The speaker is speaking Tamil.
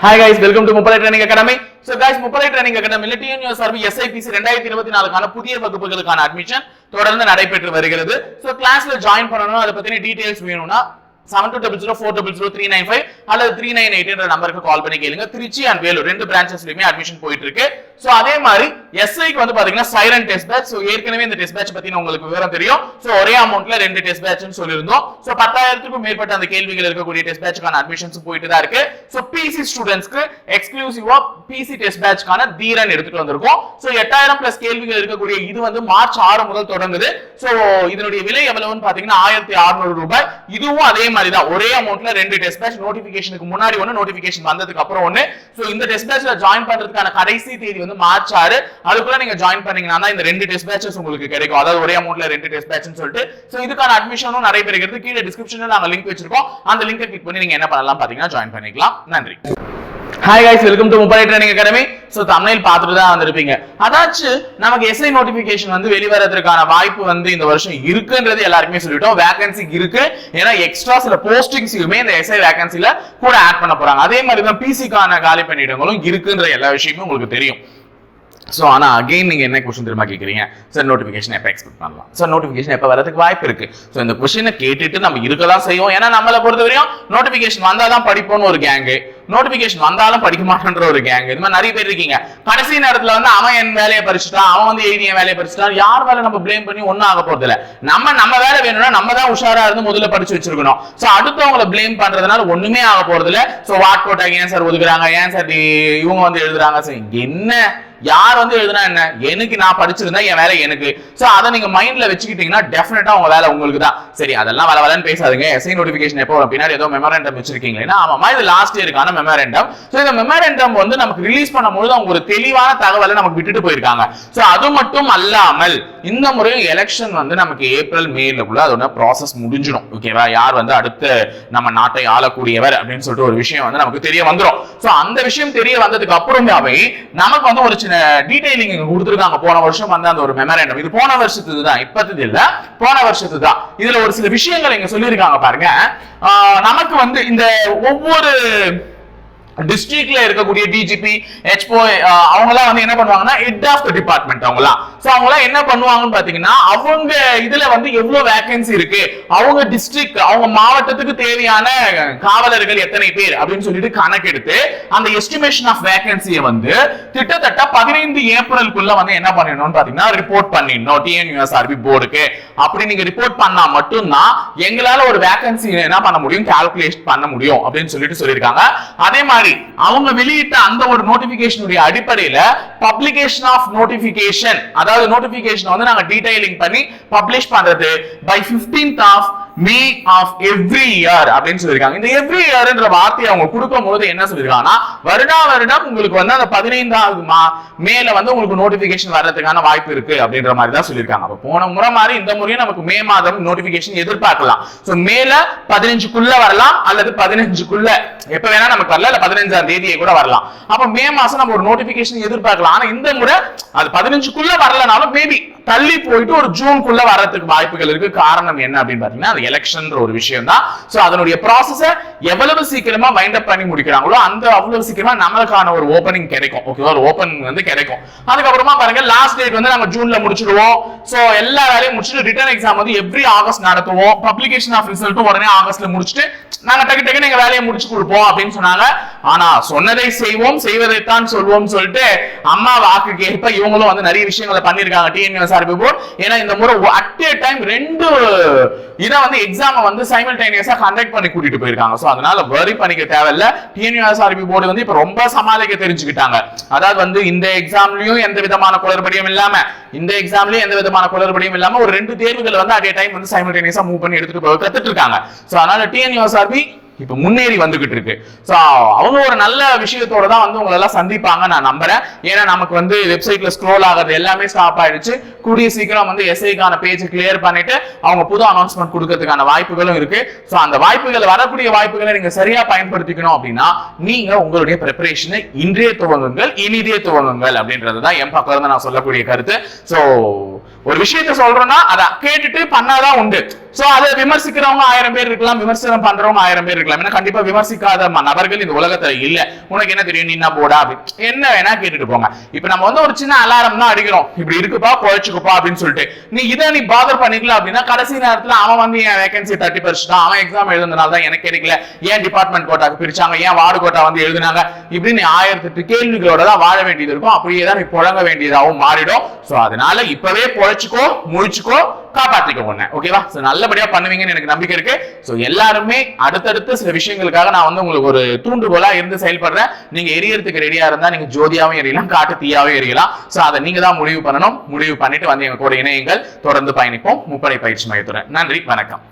ஹாய் கைஸ் வெல்கம் டு முப்படை ட்ரைனிங் அகாடமி சோ கைஸ் முப்படை ட்ரைனிங் அகாடமில டிஎன்யூ சர்வி எஸ்ஐபிசி ரெண்டாயிரத்தி இருபத்தி நாலுக்கான புதிய வகுப்புகளுக்கான அட்மிஷன் தொடர்ந்து நடைபெற்று வருகிறது. சோ கிளாஸ்ல ஜாயின் பண்ணணும் அதை பத்தின டீடைல்ஸ் வேணும்னா seven two double zero four double zero three nine five அல்லது த்ரீ நைன் எயிட் என்ற நம்பருக்கு கால் பண்ணி கேளுங்க. திருச்சி அண்ட் வேலூர் ரெண்டு பிரான்ச்சஸ்லயுமே அட்மிஷன் போயிட்டு இருக்கு ஸோ அதே மாதிரி எஸ்ஐக்கு வந்து பாத்தீங்கன்னா சைரன் டெஸ்ட் பேட்ச் ஸோ ஏற்கனவே இந்த டெஸ்ட் பேட்ச் பத்தி உங்களுக்கு விவரம் தெரியும். ஸோ ஒரே அமௌண்ட்ல ரெண்டு டெஸ்ட் பேட்ச்னு சொல்லியிருந்தோம். ஸோ பத்தாயிரத்துக்கும் மேற்பட்ட அந்த கேள்விகள் இருக்கக்கூடிய டெஸ்ட் பேட்ச்க்கான அட்மிஷன்ஸ் போயிட்டு தான் இருக்கு. ஸோ பிசி ஸ்டூடெண்ட்ஸ்க்கு எக்ஸ்க்ளூசிவா பிசி டெஸ்ட் பேட்ச்க்கான தீரன் எடுத்துட்டு வந்திருக்கோம். சோ எட்டாயிரம் பிளஸ் கேள்விகள் இருக்கக்கூடிய இது வந்து மார்ச் ஆறு முதல் தொடங்குது. ஸோ இதனுடைய விலை எவ்வளவுன்னு பாத்தீங்கன்னா ஆயிரத்தி அறுநூறு ரூபாய். இதுவும் அதே மாதிரி தான் ஒரே அமௌண்ட்ல ரெண்டு டெஸ்ட் பேட்ச் நோட்டிபிகேஷனுக்கு முன்னாடி ஒன்னு நோட்டிபிகேஷன் வந்ததுக்கு அப்புறம் ஒன்னு சோ இந்த டெஸ்ட் பேட்ச்ல ஜாயின் பண்றதுக்கான கடைசி தேதி வந்து மார்ச் ஆறு அதுக்குள்ள நீங்க ஜாயின் பண்ணீங்கன்னா தான் இந்த ரெண்டு டெஸ்ட் பேட்சஸ் உங்களுக்கு கிடைக்கும். அதாவது ஒரே அமௌண்ட்ல ரெண்டு டெஸ்ட் பேட்ச்னு சொல்லிட்டு. சோ இதுக்கான அட்மிஷனும் நடைபெறுகிறது கீழே டிஸ்கிரிப்ஷன்ல நாங்க லிங்க் வச்சிருக்கோம். அந்த லிங்கை கிளிக் பண்ணி நீங்க என்ன பண்ணலாம் பாத்தீங்கன்னா ஜாயின் பண்ணிக்கலாம். நன்றி. Hi guys welcome to Muppadai training academy so தமிழில் பார்த்துட்டு தான் வந்திருப்பீங்க. அதாச்சும் நமக்கு எஸ்ஐ நோட்டிஃபிகேஷன் வந்து வெளிவரதுக்கான வாய்ப்பு வந்து இந்த வருஷம் இருக்குன்றது எல்லாருக்குமே சொல்லிட்டோம். வேகன்சி இருக்கு. ஏன்னா எக்ஸ்ட்ரா சில போஸ்டிங்ஸுமே இந்த எஸ்ஐ வேகன்சில கூட ஆட் பண்ண போறாங்க. அதே மாதிரி தான் பிசிக்கான காலி பணியிடங்களும் இருக்குன்ற எல்லா விஷயமும் உங்களுக்கு தெரியும். ஸோ ஆனால் அகைன் நீங்கள் என்ன கொஸ்டின் திரும்ப கேட்குறீங்க சார் நோட்டிஃபிகேஷன் எப்போ எக்ஸ்பெக்ட் பண்ணலாம்? சார் நோட்டிஃபிகேஷன் எப்போ வரதுக்கு வாய்ப்பு இருக்கு. ஸோ இந்த கொஸ்டினை கேட்டுட்டு நம்ம இருக்க தான் செய்வோம். ஏன்னா நம்மளை பொறுத்த வரையும் நோட்டிஃபிகேஷன் வந்தால் தான் படிப்போம்னு ஒரு கேங்கு நோட்டிஃபிகேஷன் வந்தாலும் படிக்க மாட்டேன்ற ஒரு கேங் இது மாதிரி நிறைய பேர் இருக்கீங்க. கடைசி நேரத்துல வந்து அவன் என் வேலையை பறிச்சுட்டான் அவன் வந்து எழுதி என் வேலையை பறிச்சுட்டான். யார் வேலை நம்ம ப்ளேம் பண்ணி ஒன்றும் ஆக போறது இல்ல நம்ம நம்ம வேலை வேணும்னா நம்ம தான் உஷாரா இருந்து முதல்ல படிச்சு வச்சிருக்கணும். ஸோ அடுத்தவங்களை ப்ளேம் பண்றதுனால ஒண்ணுமே ஆக போறது இல்ல ஸோ வாட் போட்டாங்க ஏன் சார் ஒதுக்குறாங்க? ஏன் சார் இவங்க வந்து எழுதுறாங்க? சார் என்ன? யார் வந்து எழுதுனா என்ன? எனக்கு நான் படிச்சிருந்தா என் வேலை எனக்கு. சோ அதை நீங்க மைண்ட்ல வச்சுக்கிட்டீங்கன்னா டெஃபினட்டா உங்க வேலை உங்களுக்கு தான் சரி அதெல்லாம் வள வரன்னு பேசாதுங்க. எஸ்ஐ நோட்டிபிகேஷன் எப்போ பின்னாடி ஏதோ மெமரண்டம் வச்சிருக்கீங்களா ஆமாமா இது லாஸ்ட் இயருக்கான மெமரண்டம் சோ இந்த மெமரண்டம் வந்து நமக்கு ரிலீஸ் பண்ணும்போது அவங்க ஒரு தெளிவான தகவலை நமக்கு விட்டுட்டு போயிருக்காங்க. சோ அது மட்டும் அல்லாமல் இந்த முறை எலெக்ஷன் வந்து நமக்கு ஏப்ரல் மேலுக்குள்ள அதோட ப்ராசஸ் முடிஞ்சிடும். ஓகேவா யார் வந்து அடுத்து நம்ம நாட்டை ஆளக்கூடியவர் அப்படின்னு சொல்லிட்டு ஒரு விஷயம் வந்து நமக்கு தெரிய வந்துரும். சோ அந்த விஷயம் தெரிய வந்ததுக்கு அப்புறமாவே நமக்கு வந்து ஒரு சின்ன டீடைலிங் கொடுத்துருக்காங்க. போன வருஷம் வந்த அந்த ஒரு மெமரேண்டம் இது போன வருஷத்துக்கு தான் இப்பத்தது இல்ல. போன வருஷத்து தான் இதுல ஒரு சில விஷயங்கள் இங்க சொல்லியிருக்காங்க பாருங்க. நமக்கு வந்து இந்த ஒவ்வொரு டிஸ்ட்ரிக்ட்ல இருக்கக்கூடிய டிஜிபி ஹெச்போ அவங்கலாம் வந்து என்ன பண்ணுவாங்கன்னா ஹெட் ஆஃப் த டிபார்ட்மெண்ட் அவங்கலாம் சோ அவங்கலாம் என்ன பண்ணுவாங்கன்னு பாத்தீங்கன்னா அவங்க இதுல வந்து எவ்வளவு வேகன்சி இருக்கு அவங்க டிஸ்ட்ரிக்ட் அவங்க மாவட்டத்துக்கு தேவையான காவலர்கள் எத்தனை பேர் அப்படின்னு சொல்லிட்டு கணக்கெடுத்து அந்த எஸ்டிமேஷன் ஆஃப் வேகன்சியை வந்து கிட்டத்தட்ட பதினைந்து ஏப்ரலுக்குள்ள வந்து என்ன பண்ணிடணும்னு பாத்தீங்கன்னா ரிப்போர்ட் பண்ணிடணும். டிஎன்யூஎஸ்ஆர்பி போர்டுக்கு. அப்படி நீங்க ரிப்போர்ட் பண்ணா மட்டும்தான் எங்களால ஒரு வேகன்சி என்ன பண்ண முடியும் கால்குலேட் பண்ண முடியும் அப்படின்னு சொல்லிட்டு சொல்லியிருக்காங்க. அதே மாதிரி அவங்க வெளியிட்ட அந்த ஒரு நோட்டிபிகேஷனுடைய அடிப்படையில பப்ளிகேஷன் ஆஃப் நோட்டிபிகேஷன் அதாவது நோட்டிபிகேஷன் வந்து நாங்க டீடைலிங் பண்ணி பப்ளிஷ் பண்றது. By 15th of May of every year அப்படின்னு சொல்லியிருக்காங்க. இந்த எவ்ரி இயர்ன்ற வார்த்தையை அவங்க கொடுக்கும் போது என்ன சொல்லியிருக்காங்கன்னா வருடா வருடம் உங்களுக்கு வந்து அந்த பதினைந்தாவது மா மேல வந்து உங்களுக்கு நோட்டிபிகேஷன் வர்றதுக்கான வாய்ப்பு இருக்கு அப்படின்ற மாதிரி தான் சொல்லியிருக்காங்க. அப்ப போன முறை மாதிரி இந்த முறையும் நமக்கு மே மாதம் நோட்டிபிகேஷன் எதிர்பார்க்கலாம். ஸோ மேல பதினஞ்சுக்குள்ள வரலாம் அல்லது பதினஞ்சுக்குள்ள எப்ப வேணா நமக்கு வரல இல்ல பதினஞ்சாம் தேதியை கூட வரலாம். அப்ப மே மாசம் நம்ம ஒரு நோட்டிபிகேஷன் எதிர்பார்க்கலாம். ஆனா இந்த முறை அது பதினஞ்சுக்குள்ள வரலனாலும் மேபி தள்ளி போயிட்டு ஒரு ஜூன்குள்ள வர்றதுக்கு வாய்ப்புகள் இருக்கு. காரணம் என்ன அப்படின்னு பாத்தீங்கன்னா அது எலெக்ஷன் ஒரு விஷயம் தான் சோ அதனுடைய ப்ராசஸ எவ்வளவு சீக்கிரமா வைண்ட் அப் பண்ணி முடிக்கிறாங்களோ அந்த அவ்வளவு சீக்கிரமா நம்மளுக்கான ஒரு ஓப்பனிங் கிடைக்கும். ஓகேவா ஒரு ஓப்பன் வந்து கிடைக்கும். அதுக்கப்புறமா பாருங்க லாஸ்ட் டேட் வந்து நம்ம ஜூன்ல முடிச்சிடுவோம். சோ எல்லா வேலையும் முடிச்சுட்டு ரிட்டர்ன் எக்ஸாம் வந்து எவ்ரி ஆகஸ்ட் நடத்துவோம். பப்ளிகேஷன் ஆஃப் ரிசல்ட்டும் உடனே ஆகஸ்ட்ல முடிச்சுட்டு நாங்க டக்கு டக்கு எங்க வேலையை முடிச்சு கொடுப்போம் அப்படின்னு சொன்னாங்க. ஆனா சொன்னதை செய்வோம் செய்வதைத்தான் சொல்வோம் சொல்லிட்டு அம்மா வாக்கு கேட்ப இவங்களும் வந்து நிறைய விஷயங்களை பண்ணிருக்காங்க டிஎன்எஸ்ஆர்பி ஆரம்பிப்போம் ஏன்னா இந்த முறை அட் ஏ டைம் ரெண்டு இதை வந்து எக்ஸாம் வந்து சைமல்டேனியஸா கண்டக்ட் பண்ணி கூட்டிட்டு போயிருக்காங்க. சோ அதனால வரி பண்ணிக்க தேவையில்ல. டிஎன்யூஎஸ்ஆர்பி போர்டு வந்து இப்ப ரொம்ப சமாளிக்க தெரிஞ்சுக்கிட்டாங்க. அதாவது வந்து இந்த எக்ஸாம்லயும் எந்த விதமான குளறுபடியும் இல்லாம இந்த எக்ஸாம்லயும் எந்த விதமான குளறுபடியும் இல்லாம ஒரு ரெண்டு தேர்வுகள் வந்து அட் டைம் வந்து சைமல்டேனியஸா மூவ் பண்ணி எடுத்துட்டு போய் கத்துட்டு இருக்காங்க. சோ அதனால டிஎன்யூஎஸ்ஆர்பி இப்ப முன்னேறி வந்துகிட்டு இருக்கு. சோ அவங்க ஒரு நல்ல விஷயத்தோட தான் வந்து உங்களை எல்லாம் சந்திப்பாங்க நான் நம்புறேன். ஏன்னா நமக்கு வந்து வெப்சைட்ல ஸ்க்ரோல் ஆகிறது எல்லாமே ஸ்டாப் ஆயிடுச்சு. கூடிய சீக்கிரம் வந்து எஸ்ஐக்கான பேஜ் கிளியர் பண்ணிட்டு அவங்க புது அனௌன்ஸ்மெண்ட் கொடுக்கறதுக்கான வாய்ப்புகளும் இருக்கு. சோ அந்த வாய்ப்புகள் வரக்கூடிய வாய்ப்புகளை நீங்க சரியா பயன்படுத்திக்கணும் அப்படின்னா நீங்க உங்களுடைய ப்ரிப்பரேஷனை இன்றைய துவங்குங்கள் இனிதே துவங்குங்கள் அப்படின்றது தான் என் பக்கம் நான் சொல்லக்கூடிய கருத்து. சோ ஒரு விஷயத்த சொல்றோம்னா அதை கேட்டுட்டு பண்ணாதான் உண்டு. சோ அதை விமர்சிக்கிறவங்க ஆயிரம் பேர் இருக்கலாம் விமர்சனம் பண்றவங்க ஆயிரம் பேர் இருக்கலாம். ஏன்னா கண்டிப்பா விமர்சிக்காத நபர்கள் இந்த உலகத்துல இல்ல. உனக்கு என்ன தெரியும் நீ என்ன போடா அப்படி. என்ன வேணா கேட்டுட்டு போங்க. இப்ப நம்ம வந்து ஒரு சின்ன அலாரம் தான் அடிக்கிறோம். இப்படி இருக்குப்பா பொழைச்சுக்குப்பா அப்படின்னு சொல்லிட்டு. நீ இதை நீ பாதர் பண்ணிக்கலாம் அப்படின்னா கடைசி நேரத்துல அவன் வந்து என் வேகன்சி தட்டி பறிச்சுட்டான். அவன் எக்ஸாம் எழுதுனால தான் எனக்கு கிடைக்கல. ஏன் டிபார்ட்மெண்ட் கோட்டாக்கு பிரிச்சாங்க? ஏன் வார்டு கோட்டா வந்து எழுதுனாங்க? இப்படி நீ ஆயிரத்தெட்டு கேள்விகளோட தான் வாழ வேண்டியது இருக்கும். அப்படியே தான் நீ புழங்க வேண்டியதாகவும் மாறிடும். சோ அதனால இப்பவே பொழைச்சிக்கோ முழிச்சுக்கோ காப்பாத்திக்கோ உன்னை. ஓகேவா சோ நல்லபடியா பண்ணுவீங்கன்னு எனக்கு நம்பிக்கை இருக்கு. சோ எல்லாருமே அடுத்தடுத்து சில விஷயங்களுக்காக நான் வந்து உங்களுக்கு ஒரு தூண்டுகோலா இருந்து செயல்படுறேன். நீங்க எரியறதுக்கு ரெடியா இருந்தா நீங்க ஜோதியாவும் எரியலாம் காட்டு தீயாவும் எரியலாம். சோ அதை நீங்க தான் முடிவு பண்ணணும். முடிவு பண்ணிட்டு வந்து எங்க கூட இணையங்கள். தொடர்ந்து பயணிப்போம். முப்படை பயிற்சி மையத்துடன். நன்றி. வணக்கம்.